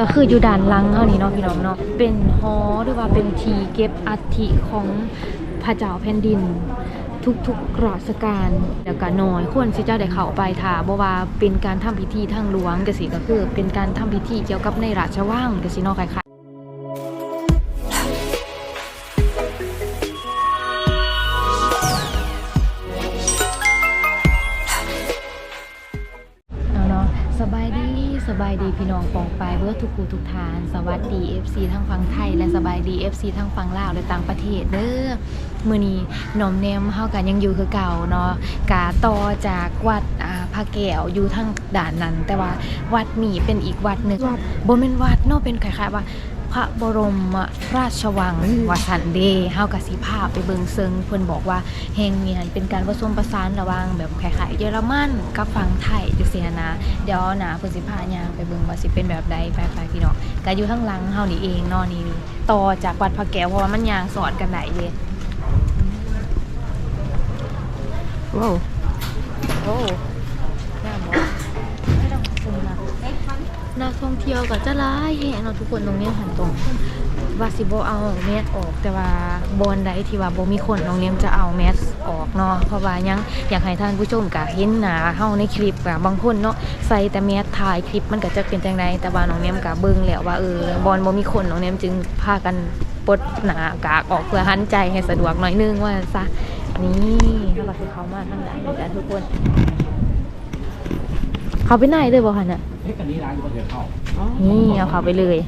ก็คืออยู่ด่านลังเฮานี่เนาะพี่น้องเนาะเป็นฮอหรือว่าเป็นทีเก็บอัฐิของพระเจ้าแผ่นดิน ทุกๆราชการแล้วก็น้อยควรสิเจ้าได้เข้าไปถ้าบ่ว่าเป็นการทำพิธีทางหลวงกสิก็คือเป็นการทำพิธีเกี่ยวกับในราชวังกสิเนาะคล้ายๆเอาเนาะสบายดี สบายดีพี่น้องปองปายเบิร์ทุกคูทุกทาน สวัสดี FC ทั้งฝั่งไทย และสบายดี FC ทั้งฝั่งลาวและต่างประเทศเด้อมื้อนี้หนอมแนมเฮากันยังอยู่คือเก่าเนาะกาต่อจากวัดอาพระแก้วอยู่ทางด่านนั้น แต่ว่าวัดมีเป็นอีกวัดหนึ่งบ่แม่นวัดเนาะเป็นคล้ายๆว่า พระบรมราชวังวสันเดย์เฮากะสิพาไปเบิงเซิงเพิ่นบอกว่าแห่งนี้หันเป็นการผสมผสานระหว่างแบบคล้ายๆเยอรมันกับฝั่งไทยจังซี่นะเดี๋ยวนะเพิ่นสิพาย่างไปเบิงว่าสิเป็นแบบใดไปไปพี่น้องก็อยู่ข้างหลังเฮานี่เองเนาะนี่นี่ต่อจากวัดพระแก้วเพราะว่ามันย่างสอดกันได้เด้ว้าวโอ้ นักท่องเที่ยวก็จะร้ายแห่เนาะทุกคนตรงนี้หันตรงว่าสิบเอาแมสออกแต่ว่าบอนใดที่ว่าบมีคนน้องเนียมจะเอาแมสออกเนาะเพราะว่ายังอยากให้ท่านผู้ชมก็เห็นหนาเฮาในคลิปก็บางคนเนาะใส่แต่แมสถ่ายคลิปมันก็จะเป็นจังไดแต่ว่าน้องเนียมก็เบิ่งแล้วว่าเออบอนบ่มีคนน้องเนียมจึงพากันปลดหนากากออกเพื่อหันใจให้สะดวกหน่อยนึงว่าซะนี่ถ้าเราคือเขามาทางด้านนี้กันทุกคน เขาไปไหนเลยบ่คะน่ะ เฮ้ยกันนี้ร้านอยู่บนเดือเข้านี่เอาเขาไปเลย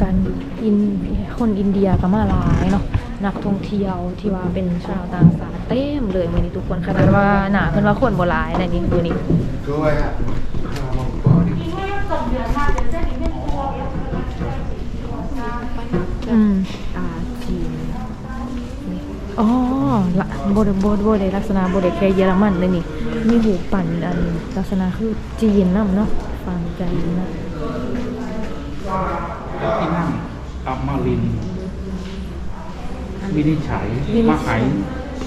การอินคนอินเดียก็มาหลายเนาะนักท่องเที่ยวที่ว่าเป็นชาวต่างชาติเต็มเลยมื้อนี้ทุกคนขนาดว่าหนาเพิ่นว่าคนบ่หลายในนี้มื้อนี้ด้วยอะข้าวมังกรนี่อืมอ่าจีนอ๋อละบ่ได้บ่บ่ได้ลักษณะบ่ได้แค่เยอรมันเลยนี่ มีหูปั่นอันลักษณะคือจีนนำเนาะฟังใจนะที่นั่งอัมมารินทร์วินิจฉัยมหาย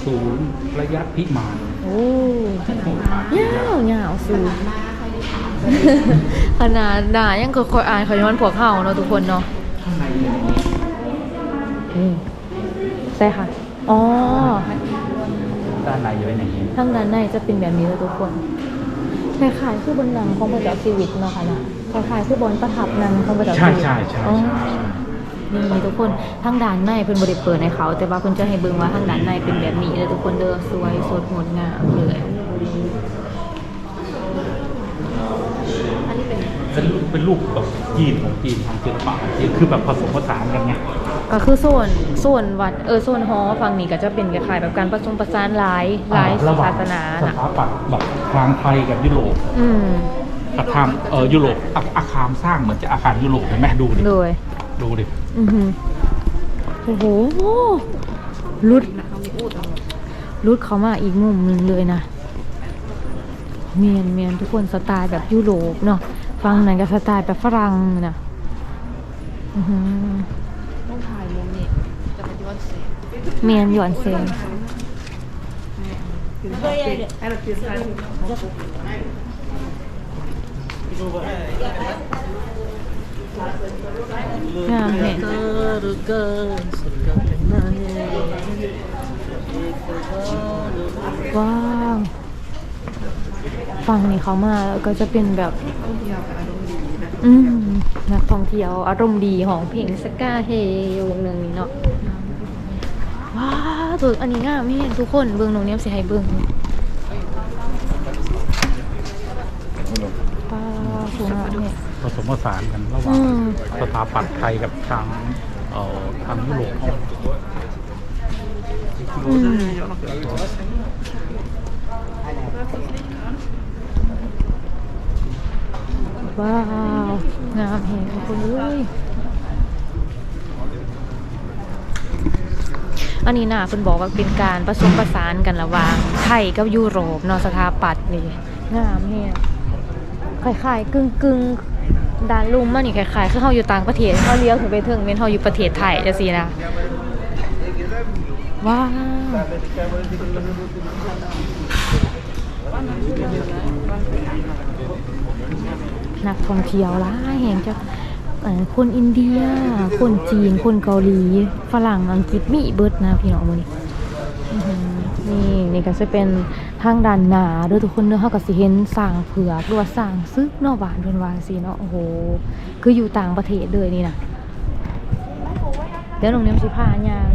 ศูนย์ระยะพิมานโอ้ยาวยาวสูงขนาดด่ายังก็คอยอ่านขอยย้อนพวกเฮาเนาะทุกคนเนาะข้างในเป็นอย่างนี้นี่ใช่ค่ะ อ๋อ ด้านในจะเป็นอย่างนี้ทางด้านในจะเป็นแบบนี้เลยทุกคนคล้ายๆคือบนหนังของพระเจ้าชีวิตเนาะค่ะนะคล้ายๆคือบนประทับหนังของพระเจ้าใช่ชีวิตใช่ใช่อ๋อ ใช่ใช่นี่ทุกคนทางด้านในเพิ่นบ่ได้เปิดให้เขา แต่ว่าเพิ่นจะให้เบิ่งว่าทางด้านในเป็นแบบนี้เลยทุกคนเด้อสวยสดงดงามเลย เป็นเป็นเป็นรูปแบบจีนของจีนทางศิลปะจีนคือแบบผสมผสานกันไงก็คือส่วนส่วนวัดเออส่วนหอฝั่งนี้ก็จะเป็นคล้ายๆแบบการผสมผสานหลายหลายระหว่ศางสนาสน่ะถาปัตย์แบบทางไทยกับยุโรปอืมอาคารเออยุโรปอาอาคารสร้างเหมือนจะอาคารยุโรปเห็นไหมดูดิโดยดูดิอือหือโอ้โหรุดรุดเขามาอีกมุมหนึ่งเลยนะเมียนเมียนทุกคนสไตล์แบบยุโรปเนาะ ฟังนั้นก็สไตล์แบบฝรั่งนะอือหือต้องถ่ายมุมนี้จะเป็นย้อนแสงเมียนหยวนเซงงามแห่ว้าว ฟังนี่เขามาแล้วก็จะเป็นแบบอืมนักท่องเที่ยวอารมณ์ดีของเพลงสกาเฮวงหนึ่งนี่เนาะว้าวตัวอันนี้งามไม่เห็นทุกคนเบื้องตรงนี้สิให้เบื้องป้าสวยงามเนี่ยผสมผสานกันระหว่างอืมสถาปัตย์ไทยกับทางเอ่อทางยุโรปเขาอืม ว้าว งามแห่งทุกคนเลยอันนี้นะเพิ่นบอกว่าเป็นการผสมผสานกันระหว่างไทยกับยุโรปนาะสถาปัตย์นี่งามแฮงคล้ายๆกึ่งกึ่งด้านลุ่มมันนี่คล้ายๆคือเฮาอยู่ต่างประเทศเฮาเลี้ยวขึ้นไปถึงแม่นเฮาอยู่ประเทศไทยจังซี่นะว้าว นักท่องเที่ยวหลายแห่งจะเอ่อคนอินเดีย คนจีน คนเกาหลี ฝรั่ง อังกฤษ มีเบิดนะพี่น้องมือนี้อื้อหือนี่นี่ก็จะเป็นทางด้านหนาด้อทุกคนเด้อเฮาก็สิเห็นสร้างเผือกหรือว่าสร้างซึกนาะหวานเพิ่นว่าสิเนาะ โอ้โห คืออยู่ต่างประเทศเลยนี่นะเดี๋ยวน้องเนมสิพายาง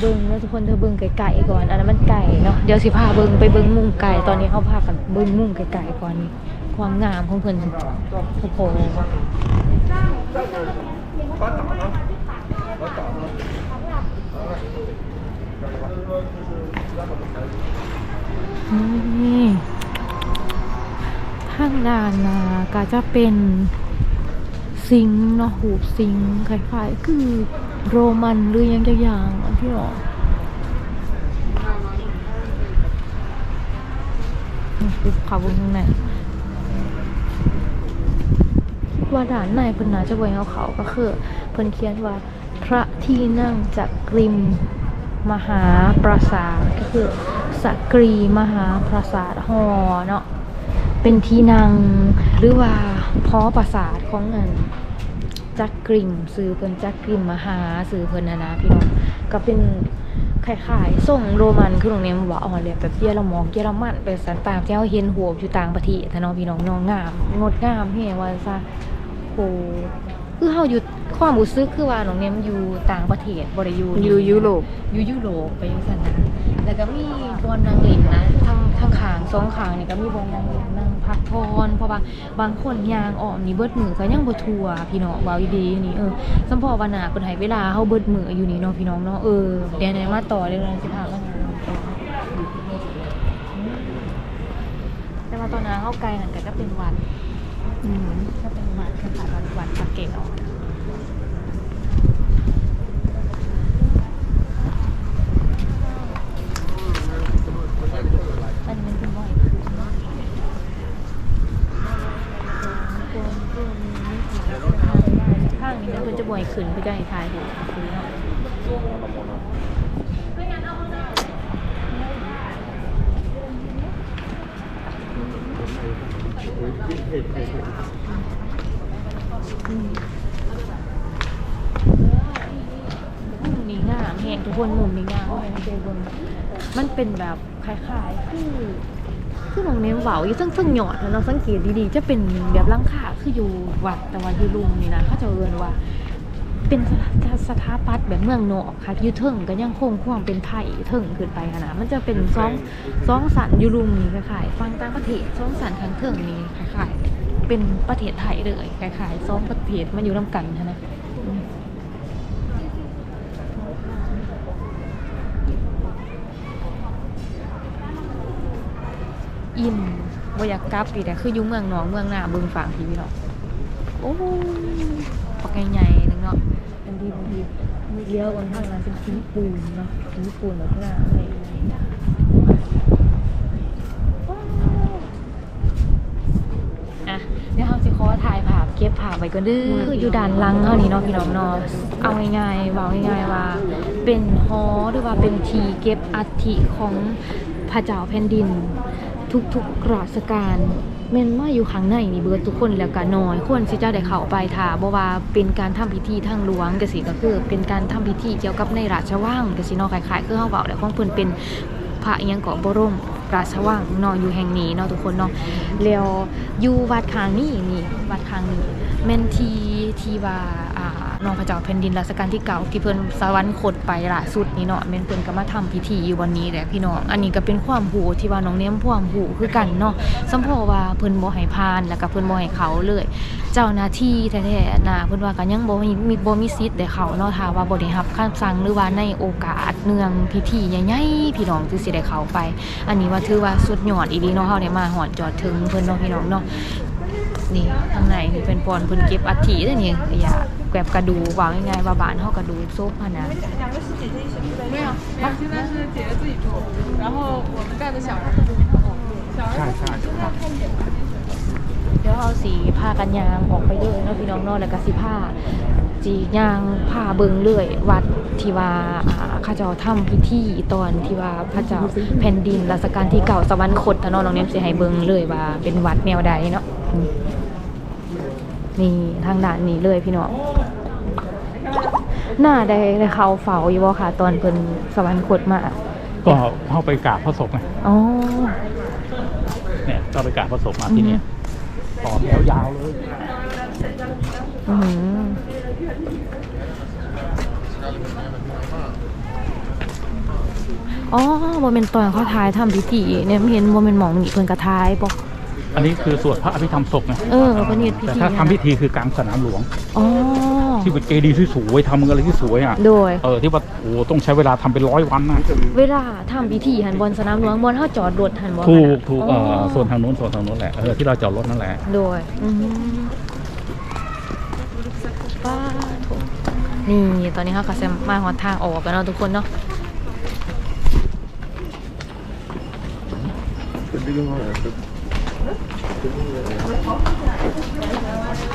เบิ่งแล้วทุกคนเธอเบิ่งไก่ๆก่อน อันนั้นมันไก่เนาะ เดี๋ยวสิพาเบิ่งไปเบิ่งมุงไก่ ตอนนี้เขาพากันเบิ่งมุงไก่ๆก่อนนี่ ความงามของเพิ่นโอ้โหนี่ทางด้านนาก็จะเป็นซิงเนาะหูซิงค์คล้ายๆ คือโรมันหรือยังจะอย่างอันที่หรอดูเขาบนข้างใน ว่าด่านในเพิ่นน่าจะไว้เอาเขาก็คือเพิ่นเขียนว่าพระที่นั่งจักริมมหาปราสาทก็คือสกรีมหาปราสาทหอเนาะเป็นที่นั่งหรือว่าพอปราสาทของเงินจักริมสื่อเพิ่นจักริมมหาสื่อเพิ่นนะนะพี่น้องก็เป็นคล้ายๆส่งโรมันคือโรงเรียนว่าอ่อนเลยแบบเยอรมองเยอรมันเป็นสันตามที่เราเห็นหัวอยู่ต่างประเทศทะเนาะพี่น้องน้องงามงดงามเฮ้ว่าซะ โอ้คือเฮาอยู่ความรู้สึกคือว่าน้องเนมอยู่ต่างประเทศบ่ได้อยู่อยู่ยุโรปอยู่ยุโรปไปจังซั่นนะแล้วก็มีบอนนางเล่นนะทางทางข้างสองข้างนี่ก็มีบอนนางเล่นนั่งพักผ่อนเพราะว่าบางคนยางออมนี่เบิดมือก็ยังบ่ทั่วพี่น้องเว้าดีๆนี่เออสำพอว่าน่ะเพิ่นให้เวลาเฮาเบิดมืออยู่นี่เนาะพี่น้องเนาะเออเดี๋ยวไหนมาต่อเดี๋ยวเราสิพามางานต่อแต่ว่าตอนนั้นเฮาไกลนั่นก็จะเป็นวัดอืม ก็เป็นวัดคล้ายๆวัดวัดพระเกศออกอันนี้มันเป็นบ่อยคือข้างนี้มันควรจะบ่อยขึ้นเพื่อจะให้ทายถูกคือเนาะมุมนี้งามแหงทุกคนมุมนี้งามแหงเจบน มันเป็นแบบคล้ายๆ คือคือหนองเน้มเบาอยู่ซึ่งซึ่งหยอดแล้วเราสังเกตดีๆ จะเป็นแบบหลังคาคืออยู่วัดแต่ว่าอยู่ลุมนี่นะเขาจะเรียนว่า เป็นสถาสถาปัตย์แบบเมืองนอกค่ะอยูเทิงก็ยังคงความเป็นไทยเทิงขึ้นไปขนาดมันจะเป็นสองสองสันอยูรุมนี่คล้ายๆฟังต่างประเทศสองสันทางเทิงนี่คล้ายๆเป็นประเทศไทยเลยคล้ายๆสองประเทศมันอยู่ร่วมกันใช่ไหมอืม อิ่มบ่อยากกลับอีกแต่คืออยู่เมืองหนองเมืองหน้าเบึงฝั่งพี่พี่เนาะโอ้ปักใหญ่ๆนึงเนาะบางทีบางทีมีเลี้ยวบนทางนั้นเป็นพื้นปูนเนาะพื้นปูนแบบหน้าอะไรอย่างเงี้ยอะเดี๋ยวเราจะขอถ่ายภาพเก็บภาพไว้ก็ดื้อคืออยู่ด้านหลังเท่านี้เนาะพี่น้องเนาะเอาง่ายๆเว่าง่ายๆว่า เป็นฮอหรือว่าเป็นทีเก็บอัฐิของพระเจ้าแผ่นดิน ทุกๆราชการแม่นมาอยู่ข้างในนี่เบิดทุกคนแล้วก็น้อยคนที่จะได้เข้าไปถ้าบ่ว่าเป็นการทำพิธีทางหลวงก็สิก็คือเป็นการทำพิธีเกี่ยวกับในราชวังก็สิเนาะคล้ายๆคือเฮาเว้าแล้วของเพิ่นเป็นพระอิหยังเกาะบรมราชวังเนาะอยู่แห่งนี้เนาะทุกคนเนาะแล้วอยู่วัดข้างนี้นี่วัดข้างนี้แม่นที่ที่ว่า น้องพระเจ้าแผ่นดินรัชกาลที่เก้าที่เพิ่นสวรรคตไปล่าสุดนี่เนาะแม่นเพิ่นก็มาทำพิธีอยู่วันนี้แหละพี่น้องอันนี้ก็เป็นความรู้ที่ว่าน้องเนียมความรู้คือกันเนาะสัมพอว่าเพิ่นบ่ให้ผ่านแล้วก็เพิ่นบ่ให้เขาเลย เจ้าหน้าที่แท้ๆนะเพิ่นว่าก็ยังบ่มีมีบ่มีสิทธิ์ได้เขาเนาะถ้าว่าบ่ได้รับคำสั่งหรือว่าในโอกาสเนื่องพิธีใหญ่ๆพี่น้องจึงสิได้เขาไป อันนี้ว่าถือว่าสุดยอดอีหลีเนาะเฮาได้มาฮอดจอดถึงเพิ่นเนาะพี่น้องเนาะนี่ข้างในนี่เป็นปอนเพิ่นเก็บอัฐิเด้อนี่ขยะ แกบกระดูกวางง่ายๆว่าบ้านเฮากระดูกซบหั่นน่ะ 没有，我现在是姐姐自己做，然后我们带的小孩。小 ใช่ 孩 ใช่ครับ เดี๋ยวเฮาสิพากันย่างออกไปเลยเนาะพี่น้องเนาะแล้วก็สิพาจีย่างพาเบิ่งเลยวัดที่ว่าอ่าเขาเจ้าทำพิธีตอนที่ว่าพระเจ้าแผ่นดินรัชกาลที่เก้าสวรรคตเนาะน้องเนมสิให้เบิ่งเลยว่าเป็นวัดแนวใดเนาะอืม นี่ทางด่านนี้เลยพี่น้อง หน้าได้ได้เขาเฝ้าอยู่บ่ค่ะ ตอนเพิ่นสวรรคตมาก็เข้าไปกราบพระศพไงอ๋อเนี่ยก็ไปกราบพระศพมาที่เนี่ยต่อแถวยาวเลยอือหืออ๋อบ่เป็นตอนเขาทายทำพิธีเนี่ยเห็นบ่เป็นหมองนี่เพิ่นกระทายบ่อันนี้คือสวดพระอภิธรรมศพไงเออเพิ่นเฮ็ดพิแต่ธีถ้าทำพิธีคือกลางสนามหลวงอ๋อ ที่เป็นเจดีย์ที่สวยทำอะไรที่สวยอะ โดย เออที่ว่าโอ้โหต้องใช้เวลาทำเป็นร้อยวันนะเวลาทำพิธีหันบนสนามหลวงบนเฮาจอดรถหันบ่ถูกถูกเออ๋อส่วนทางนู้นส่วนทางนู้นแหละเออที่เราจอดรถนั่นแหละ โดยอืมป้าโถนี่ตอนนี้เฮาก็จะมาฮอดทางออกกันเนาะทุกคนเนาะนี่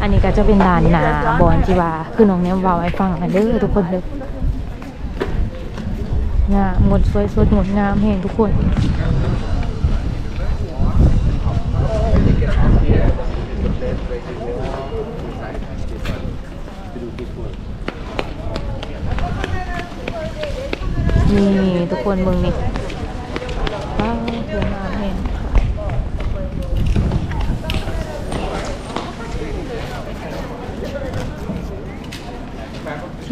อันนี้ก็จะเป็นด่านนาบอลจีวาคือน้องเนี่ยเวาให้ฟังกันเด้อทุกคนเด้องามงดสวยสดงดงามแห่งทุกคนนี่ทุกคนเมืองนี่ว้าวสวยงามแห่ง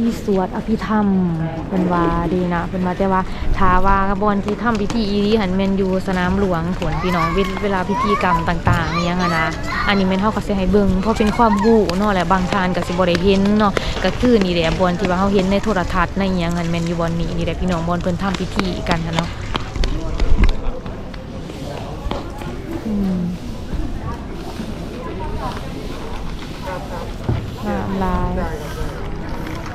ที่สวดอภิธรรมเป็นว่าดีนะเป็นว่าแต่ว่าถาว่าบอนที่ทำพิธีอีหันแมนอยู่สนามหลวงผลพี่น้องเวลเวลาพิธีกรรมต่างๆนี่ยังนะ อันนี้แม่นเฮาก็สิให้เบิ่งเพราะเป็นความรู้เนาะแหละบางทานก็สิบ่ได้เห็นเนาะก็คือนี่แหละบอนที่ว่าเฮาเห็นในโทรทัศน์ในอิหยังอันแม่นอยู่บอนนี้นี่แหละพี่น้องบอนเพิ่นทำพิธีกันเนาะอืมงามลาย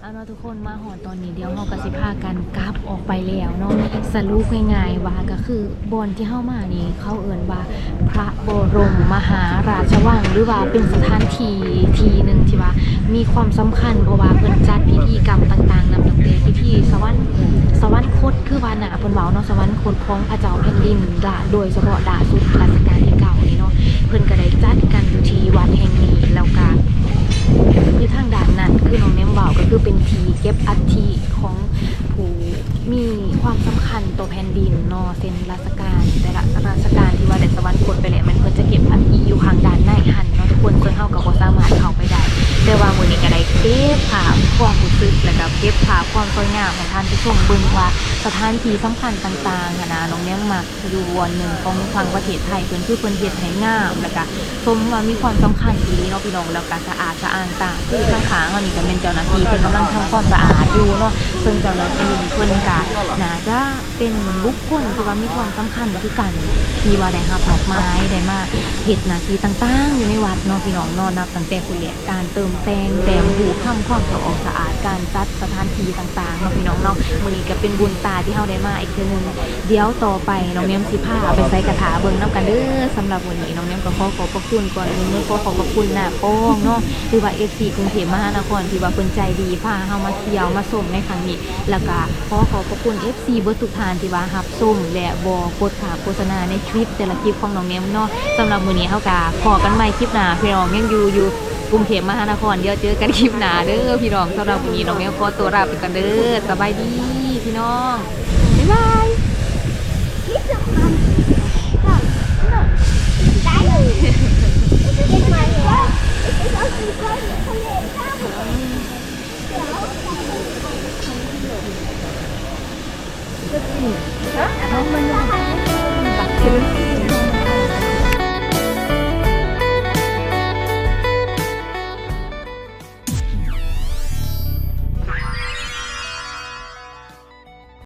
เอาเนาะทุกคน มาหอนตอนนี้เดี๋ยวเรากสิพากันกลับออกไปแล้วเนาะสรุปง่ายๆว่าก็คือบอนที่เข้ามานี่เขาเอ่นว่า พระบรมมหาราชวังหรือว่าเป็นสถานที่ที่หนึ่งที่ว่า มีความสำคัญเพราะว่าเพิ่นจัดพิธีกรรมต่างๆนำตั้งแต่พิธีสวรรค์สวรรคตคือว่าน่ะเพิ่นเว้าเนาะสวรรคตของพระเจ้าแผ่นดินด่าโดยเฉพาะดาสุดรัชกาลที่เก้านี่เนาะเพิ่นก็ได้จัดกันอยู่ที่วัดแห่งนี้แล้วก็คือทาง คือเป็นทีเก็บอัฐิของผู้มีความสำคัญต่อแผ่นดินเนอเซนราชการแต่ละราชการที่ว่าได้สวรรคตไปแล้วมันเพิ่นจะเก็บอัฐิอยู่ข้างด้านในหันเนาะทุกคนจนเฮากับ่สามารถเข้าไปได้ แต่ว่ามื้อนี้ก็ได้เก็บภาพความรู้สึกแล้วก็เก็บภาพความสวยงามของท่านผู้ชมเบิ่งว่าสถานที่สำคัญต่างๆนะน้องเนมมักอยู่วันหนึ่งของทางประเทศไทยเพิ่นคือเพิ่นเฮ็ดให้งามแล้วก็สมว่ามีความสำคัญอีหลีเนาะพี่น้องแล้วก็สะอาดสะอ้านต่างคือข้างๆอันนี้ก็เป็นเจ้าหน้าที่เพิ่นกำลังทำความสะอาดอยู่เนาะซึ่งเจ้าหน้าที่เพิ่นก็น่าจะเป็นบุคคลที่ว่ามีความสำคัญคือกันที่ว่าได้รับดอกไม้ได้มาเฮ็ดหน้าที่ต่างๆ อยู่ในวัดเนาะพี่น้องนาะนับตั้งแต่คุณแหละการเติมแต่งแต่งหูทำความสะอาดสะอาดการจัดสถานที่ต่างๆเนาะพี่น้องเนาะมื้อนี้ก็เป็นบุญตาที่เฮาได้มาอีกเทื่อนึงเดี๋ยวต่อไปน้องเนียมสิพาไปใส่กระถาเบิ่งนํกันเด้อสำหรับวันนี้น้องเนียมก็ขอขอบพระคุณก่อนอื่นเลยขอขอบพระคุณหน้าโป้งเนาะคือว่า FC กรุงเทพมหานครที่ว่าเพิ่นใจดีพาเฮามาเที่ยวมาชมในครั้งนี้แล้วก็ขอขอบพระคุณ FC เบิร์ตุกทานที่ว่าฮับส้มและบอกดขาโฆษณาในคลิปแต่ละคลิปของน้องเนียมเนาะสำหรับมื้อนี้เฮาก็ขอกันใหม่คลิปหน้าพี่น้องยังอยู่อยู่กรุงเทพมหานครเดี๋ยวเจอกันคลิปหน้าเด้อพี่น้องสำหรับวันนี้น้องเมียวขอตัวลาไปกันเด้อสบายดีพี่น้องบ๊ายบาย